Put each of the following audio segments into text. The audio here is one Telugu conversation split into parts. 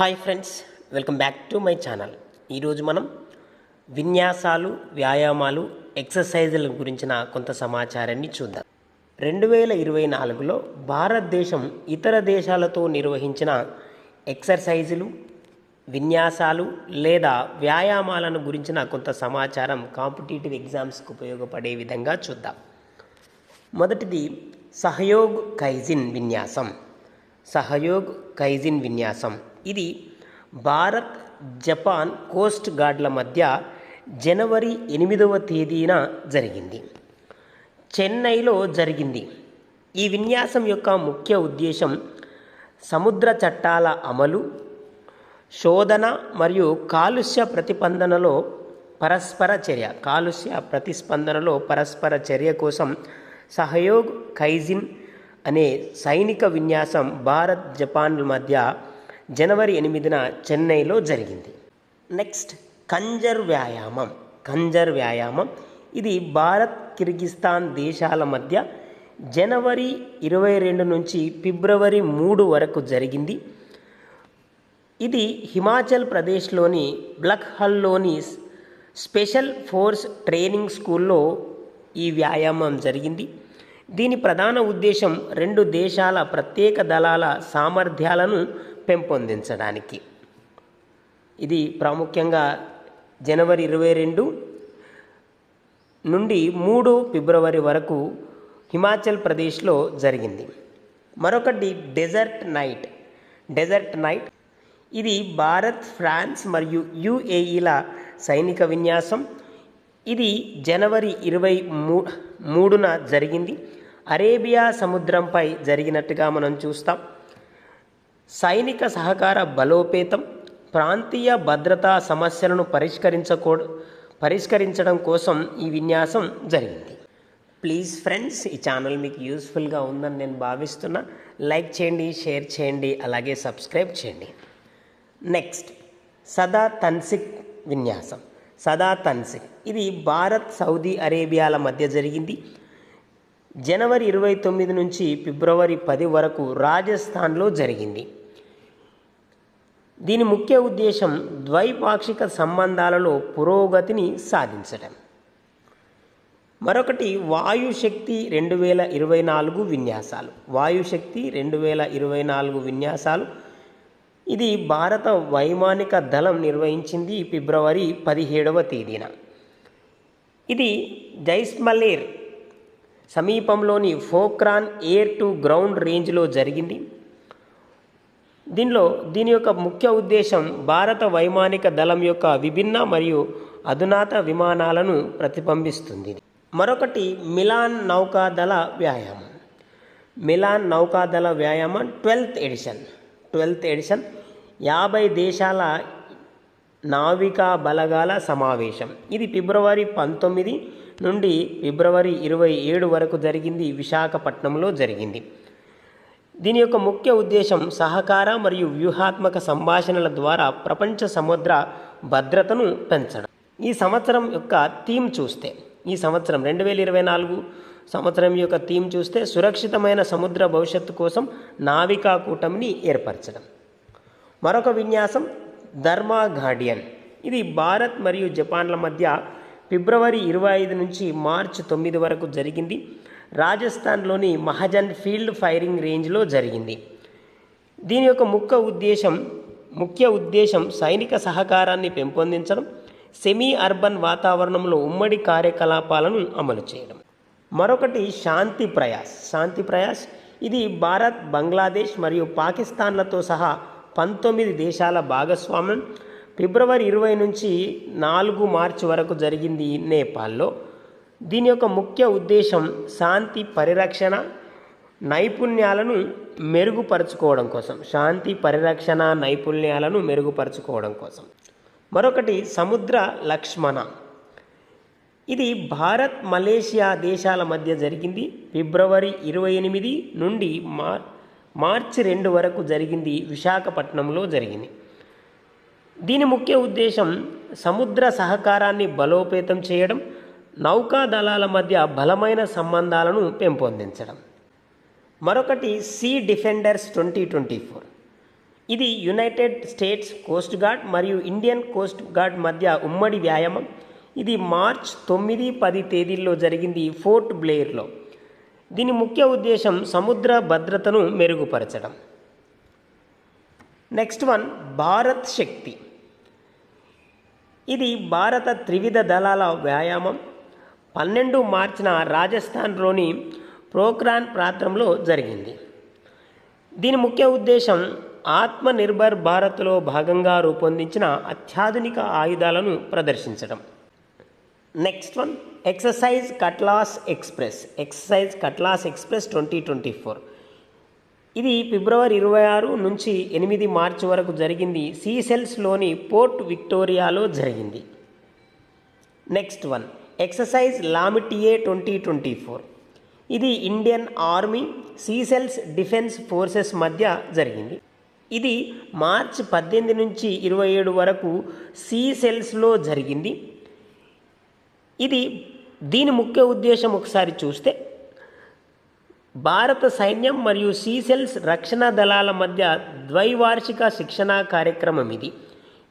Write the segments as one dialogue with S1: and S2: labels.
S1: Hi friends welcome back to my channel. ఈరోజు మనం విన్యాసాలు వ్యాయామాలు ఎక్సర్సైజుల గురించిన కొంత సమాచారాన్ని చూద్దాం. రెండు వేల ఇరవై నాలుగులో భారతదేశం ఇతర దేశాలతో నిర్వహించిన ఎక్సర్సైజులు విన్యాసాలు లేదా వ్యాయామాలను గురించిన కొంత సమాచారం కాంపిటేటివ్ ఎగ్జామ్స్కి ఉపయోగపడే విధంగా చూద్దాం. మొదటిది సహయోగ్ కైజిన్ విన్యాసం. సహయోగ్ కైజిన్ విన్యాసం. ఇది భారత్ జపాన్ కోస్ట్ గార్డ్ల మధ్య జనవరి ఎనిమిదవ తేదీన జరిగింది. చెన్నైలో జరిగింది. ఈ విన్యాసం యొక్క ముఖ్య ఉద్దేశం సముద్ర చట్టాల అమలు శోధన మరియు కాలుష్య ప్రతిపందనలో పరస్పర చర్య కాలుష్య ప్రతిస్పందనలో పరస్పర చర్య కోసం సహయోగ్ కైజిన్ అనే సైనిక విన్యాసం భారత్ జపాన్ల మధ్య జనవరి ఎనిమిదిన చెన్నైలో జరిగింది. నెక్స్ట్ కంజర్ వ్యాయామం. కంజర్ వ్యాయామం. ఇది భారత్ కిర్గిస్తాన్ దేశాల మధ్య జనవరి ఇరవై రెండు నుంచి ఫిబ్రవరి మూడు వరకు జరిగింది. ఇది హిమాచల్ ప్రదేశ్లోని బ్లక్హల్లోని స్పెషల్ ఫోర్స్ ట్రైనింగ్ స్కూల్లో ఈ వ్యాయామం జరిగింది. దీని ప్రధాన ఉద్దేశం రెండు దేశాల ప్రత్యేక దళాల సామర్థ్యాలను పెంపొందించడానికి. ఇది ప్రాముఖ్యంగా జనవరి ఇరవై రెండు నుండి మూడు ఫిబ్రవరి వరకు హిమాచల్ ప్రదేశ్లో జరిగింది. మరొకటి డెజర్ట్ నైట్. డెజర్ట్ నైట్ ఇది భారత్ ఫ్రాన్స్ మరియు యుఏఈల సైనిక విన్యాసం. ఇది జనవరి ఇరవై మూ మూడున జరిగింది. అరేబియా సముద్రంపై జరిగినట్టుగా మనం చూస్తాం. సైనిక సహకార బలోపేతం ప్రాంతీయ భద్రతా సమస్యలను పరిష్కరించకూ పరిష్కరించడం కోసం ఈ విన్యాసం జరిగింది. ప్లీజ్ ఫ్రెండ్స్ ఈ ఛానల్ మీకు యూస్ఫుల్గా ఉందని నేను భావిస్తున్నా. లైక్ చేయండి షేర్ చేయండి అలాగే సబ్స్క్రైబ్ చేయండి. నెక్స్ట్ సదా తన్సిక్ విన్యాసం. సదా తన్సిక్. ఇది భారత్ సౌదీ అరేబియాల మధ్య జరిగింది. జనవరి ఇరవై తొమ్మిది నుంచి ఫిబ్రవరి పది వరకు రాజస్థాన్లో జరిగింది. దీని ముఖ్య ఉద్దేశం ద్వైపాక్షిక సంబంధాలలో పురోగతిని సాధించడం మరొకటి వాయుశక్తి రెండు వేల ఇరవై నాలుగు విన్యాసాలు. వాయుశక్తి రెండు వేల ఇరవై నాలుగు విన్యాసాలు. ఇది భారత వైమానిక దళం నిర్వహించింది ఫిబ్రవరి పదిహేడవ తేదీన. ఇది జైస్మలేర్ సమీపంలోని ఫోక్రాన్ ఎయిర్ టు గ్రౌండ్ రేంజ్లో జరిగింది. దీనిలో దీని యొక్క ముఖ్య ఉద్దేశం భారత వైమానిక దళం యొక్క విభిన్న మరియు అధునాత విమానాలను ప్రతిబింబిస్తుంది. మరొకటి మిలాన్ నౌకాదళ వ్యాయామం. మిలాన్ నౌకాదళ వ్యాయామం ట్వెల్త్ ఎడిషన్. ట్వెల్త్ ఎడిషన్ యాభై దేశాల నావికా బలగాల సమావేశం. ఇది ఫిబ్రవరి పంతొమ్మిది నుండి ఫిబ్రవరి ఇరవై ఏడు వరకు జరిగింది విశాఖపట్నంలో జరిగింది. దీని యొక్క ముఖ్య ఉద్దేశం సహకార మరియు వ్యూహాత్మక సంభాషణల ద్వారా ప్రపంచ సముద్ర భద్రతను పెంచడం. ఈ సంవత్సరం యొక్క థీమ్ చూస్తే ఈ సంవత్సరం రెండు వేల ఇరవై నాలుగు సంవత్సరం యొక్క థీమ్ చూస్తే సురక్షితమైన సముద్ర భవిష్యత్తు కోసం నావికా కూటమిని ఏర్పరచడం. మరొక విన్యాసం ధర్మా గార్డియన్. ఇది భారత్ మరియు జపాన్ల మధ్య ఫిబ్రవరి ఇరవై ఐదు నుంచి మార్చి తొమ్మిది వరకు జరిగింది. రాజస్థాన్లోని మహజన్ ఫీల్డ్ ఫైరింగ్ రేంజ్లో జరిగింది. దీని యొక్క ముఖ్య ఉద్దేశం ముఖ్య ఉద్దేశం సైనిక సహకారాన్ని పెంపొందించడం సెమీ అర్బన్ వాతావరణంలో ఉమ్మడి కార్యకలాపాలను అమలు చేయడం. మరొకటి శాంతి ప్రయాస్ శాంతి ప్రయాస్. ఇది భారత్ బంగ్లాదేశ్ మరియు పాకిస్తాన్లతో సహా పంతొమ్మిది దేశాల భాగస్వామ్యం. ఫిబ్రవరి ఇరవై నుంచి నాలుగు మార్చి వరకు జరిగింది నేపాల్లో. దీని యొక్క ముఖ్య ఉద్దేశం శాంతి పరిరక్షణ నైపుణ్యాలను మెరుగుపరుచుకోవడం కోసం. శాంతి పరిరక్షణ నైపుణ్యాలను మెరుగుపరుచుకోవడం కోసం. మరొకటి సముద్ర లక్ష్మణ. ఇది భారత్ మలేషియా దేశాల మధ్య జరిగింది. ఫిబ్రవరి ఇరవై ఎనిమిది నుండి మార్ మార్చి రెండు వరకు జరిగింది. విశాఖపట్నంలో జరిగింది. దీని ముఖ్య ఉద్దేశం సముద్ర సహకారాన్ని బలోపేతం చేయడం నౌకా దళాల మధ్య బలమైన సంబంధాలను పెంపొందించడం. మరొకటి sea defenders twenty twenty four. ఇది యునైటెడ్ స్టేట్స్ కోస్ట్ గార్డ్ మరియు ఇండియన్ కోస్ట్ గార్డ్ మధ్య ఉమ్మడి వ్యాయామం. ఇది మార్చ్ తొమ్మిది పది తేదీల్లో జరిగింది ఫోర్ట్ బ్లేయర్లో దీని ముఖ్య ఉద్దేశం సముద్ర భద్రతను మెరుగుపరచడం. Next one Bharat Shakti. ఇది భారత త్రివిధ దళాల వ్యాయామం. పన్నెండు మార్చిన రాజస్థాన్లోని ప్రోక్రాన్ ప్రాంతంలో జరిగింది. దీని ముఖ్య ఉద్దేశం ఆత్మనిర్భర్ భారత్లో భాగంగా రూపొందించిన అత్యాధునిక ఆయుధాలను ప్రదర్శించడం. Next one exercise cutlass express exercise cutlass express twenty twenty four. ఇది ఫిబ్రవరి ఇరవై ఆరు నుంచి ఎనిమిది మార్చి వరకు జరిగింది. సీసెల్స్లోని పోర్ట్ విక్టోరియాలో జరిగింది. Next one. Exercise Lamitiye twenty twenty four. ఇది Indian army Seychelles defence forces మధ్య జరిగింది. ఇది మార్చ్ పద్దెనిమిది నుంచి ఇరవై ఏడు వరకు సీసెల్స్లో జరిగింది. ఇది దీని ముఖ్య ఉద్దేశం ఒకసారి చూస్తే భారత సైన్యం మరియు సీసెల్స్ రక్షణ దళాల మధ్య ద్వైవార్షిక శిక్షణా కార్యక్రమం ఇది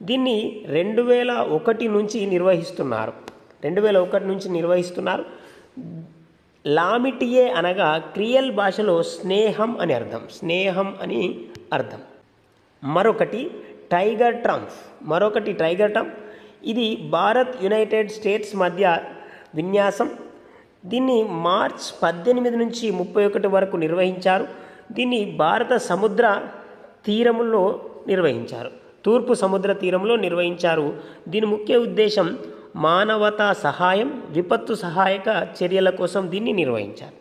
S1: దీన్ని రెండు వేల ఒకటి నుంచి నిర్వహిస్తున్నారు. రెండు వేల ఒకటి నుంచి నిర్వహిస్తున్నారు. లామిటియే అనగా క్రియల్ భాషలో స్నేహం అని అర్థం. స్నేహం అని అర్థం. మరొకటి టైగర్ ట్రంప్. మరొకటి టైగర్ ట్రంప్. ఇది భారత్ యునైటెడ్ స్టేట్స్ మధ్య విన్యాసం. దీన్ని మార్చ్ పద్దెనిమిది నుంచి ముప్పై ఒకటి వరకు నిర్వహించారు. దీన్ని భారత సముద్ర తీరములో నిర్వహించారు. తూర్పు సముద్ర తీరంలో నిర్వహించారు. దీని ముఖ్య ఉద్దేశం మానవతా సహాయం విపత్తు సహాయక చర్యల కోసం దీన్ని నిర్వహించారు.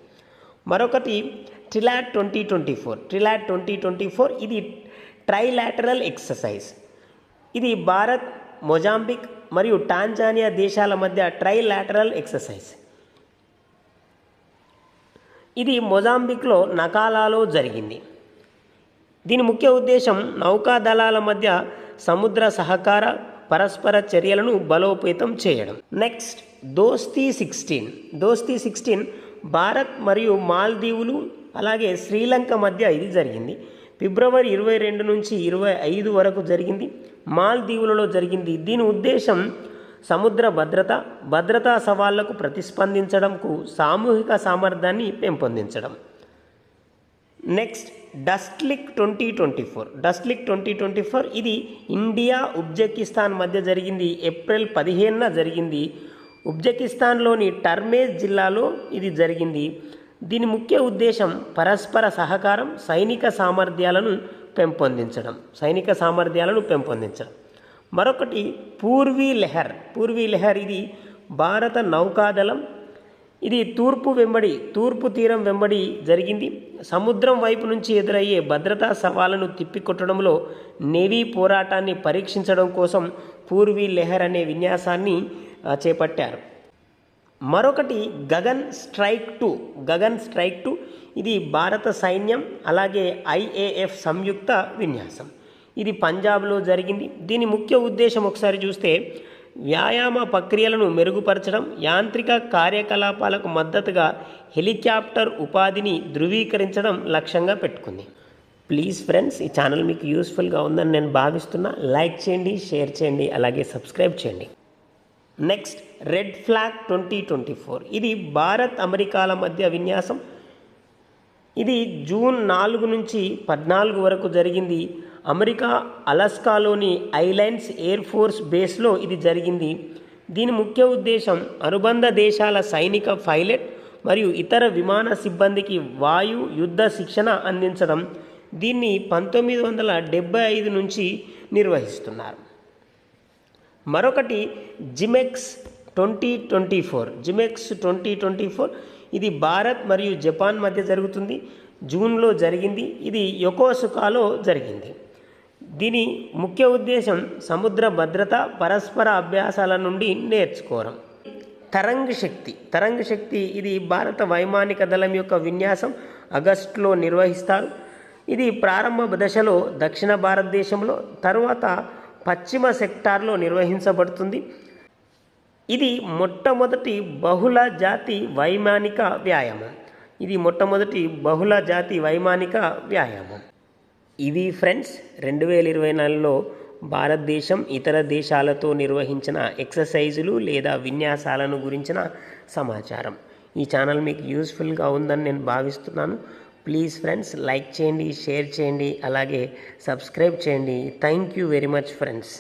S1: మరొకటి trilat twenty twenty four. Trilat twenty twenty four ఇది ట్రైలాటరల్ ఎక్సర్సైజ్. ఇది భారత్ మొజాంబిక్ మరియు టాంజానియా దేశాల మధ్య ట్రైలాటరల్ ఎక్సర్సైజ్. ఇది మొజాంబిక్లో నకాలాలో జరిగింది. దీని ముఖ్య ఉద్దేశం నౌకాదళాల మధ్య సముద్ర సహకార పరస్పర చర్యలను బలోపేతం చేయడం. నెక్స్ట్ దోస్తీ సిక్స్టీన్. దోస్తీ సిక్స్టీన్ భారత్ మరియు మాల్దీవులు అలాగే శ్రీలంక మధ్య ఇది జరిగింది. ఫిబ్రవరి ఇరవై రెండు నుంచి ఇరవై ఐదు వరకు జరిగింది. మాల్దీవులలో జరిగింది. దీని ఉద్దేశం సముద్ర భద్రత భద్రతా సవాళ్ళకు ప్రతిస్పందించడంకు సామూహిక సామర్థ్యాన్ని పెంపొందించడం. Next Dustlik twenty twenty four Dustlik twenty twenty four ఇది ఇండియా ఉజ్బెకిస్తాన్ మధ్య జరిగింది. ఏప్రిల్ పదిహేనున జరిగింది. ఉజ్బెకిస్తాన్లోని టర్మేజ్ జిల్లాలో ఇది జరిగింది. దీని ముఖ్య ఉద్దేశం పరస్పర సహకారం సైనిక సామర్థ్యాలను పెంపొందించడం. సైనిక సామర్థ్యాలను పెంపొందించడం. మరొకటి పూర్వీ లెహర్. పూర్వీ లెహర్ ఇది భారత నౌకాదళం. ఇది తూర్పు వెంబడి తూర్పు తీరం వెంబడి జరిగింది. సముద్రం వైపు నుంచి ఎదురయ్యే భద్రతా సవాళ్ళను తిప్పికొట్టడంలో నేవీ పోరాటాన్ని పరీక్షించడం కోసం పూర్వీ లెహర్ అనే విన్యాసాన్ని చేపట్టారు. మరొకటి Gagan strike two. Gagan strike two ఇది భారత సైన్యం అలాగే ఐఏఎఫ్ సంయుక్త విన్యాసం. ఇది పంజాబ్లో జరిగింది. దీని ముఖ్య ఉద్దేశం ఒకసారి చూస్తే వ్యాయామ ప్రక్రియలను మెరుగుపరచడం యాంత్రిక కార్యకలాపాలకు మద్దతుగా హెలికాప్టర్ ఉపాధిని ధృవీకరించడం లక్ష్యంగా పెట్టుకుంది. ప్లీజ్ ఫ్రెండ్స్ ఈ ఛానల్ మీకు యూస్ఫుల్గా ఉందని నేను భావిస్తున్నా. లైక్ చేయండి షేర్ చేయండి అలాగే సబ్స్క్రైబ్ చేయండి. Next red flag twenty twenty four. ఇది భారత్ అమెరికాల మధ్య విన్యాసం. ఇది జూన్ నాలుగు నుంచి పద్నాలుగు వరకు జరిగింది. అమెరికా అలాస్కాలోని ఐలాండ్స్ ఎయిర్ ఫోర్స్ బేస్లో ఇది జరిగింది. దీని ముఖ్య ఉద్దేశం అనుబంధ దేశాల సైనిక పైలట్ మరియు ఇతర విమాన సిబ్బందికి వాయు యుద్ధ శిక్షణ అందించడం. దీన్ని పంతొమ్మిది వందల డెబ్బై ఐదు నుంచి నిర్వహిస్తున్నారు. మరొకటి JIMEX twenty twenty four. JIMEX twenty twenty four ఇది భారత్ మరియు జపాన్ మధ్య జరుగుతుంది. జూన్లో జరిగింది. ఇది యొకోసుకాలో జరిగింది. దీని ముఖ్య ఉద్దేశం సముద్ర భద్రత పరస్పర అభ్యాసాల నుండి నేర్చుకోవడం. తరంగ శక్తి. తరంగ శక్తి ఇది భారత వైమానిక దళం యొక్క విన్యాసం ఆగస్టులో నిర్వహిస్తారు. ఇది ప్రారంభ దశలో దక్షిణ భారతదేశంలో తరువాత పశ్చిమ సెక్టార్లో నిర్వహించబడుతుంది. ఇది మొట్టమొదటి బహుళ జాతి వైమానిక వ్యాయామం. ఇది మొట్టమొదటి బహుళ జాతి వైమానిక వ్యాయామం. ఇవి ఫ్రెండ్స్ రెండు వేల ఇరవై నాలుగులో భారతదేశం ఇతర దేశాలతో నిర్వహించిన ఎక్సర్సైజులు లేదా విన్యాసాలను గురించిన సమాచారం. ఈ ఛానల్ మీకు యూస్ఫుల్గా ఉందని నేను భావిస్తున్నాను. ప్లీజ్ ఫ్రెండ్స్ లైక్ చేయండి షేర్ చేయండి అలాగే సబ్స్క్రైబ్ చేయండి. Thank you very much friends.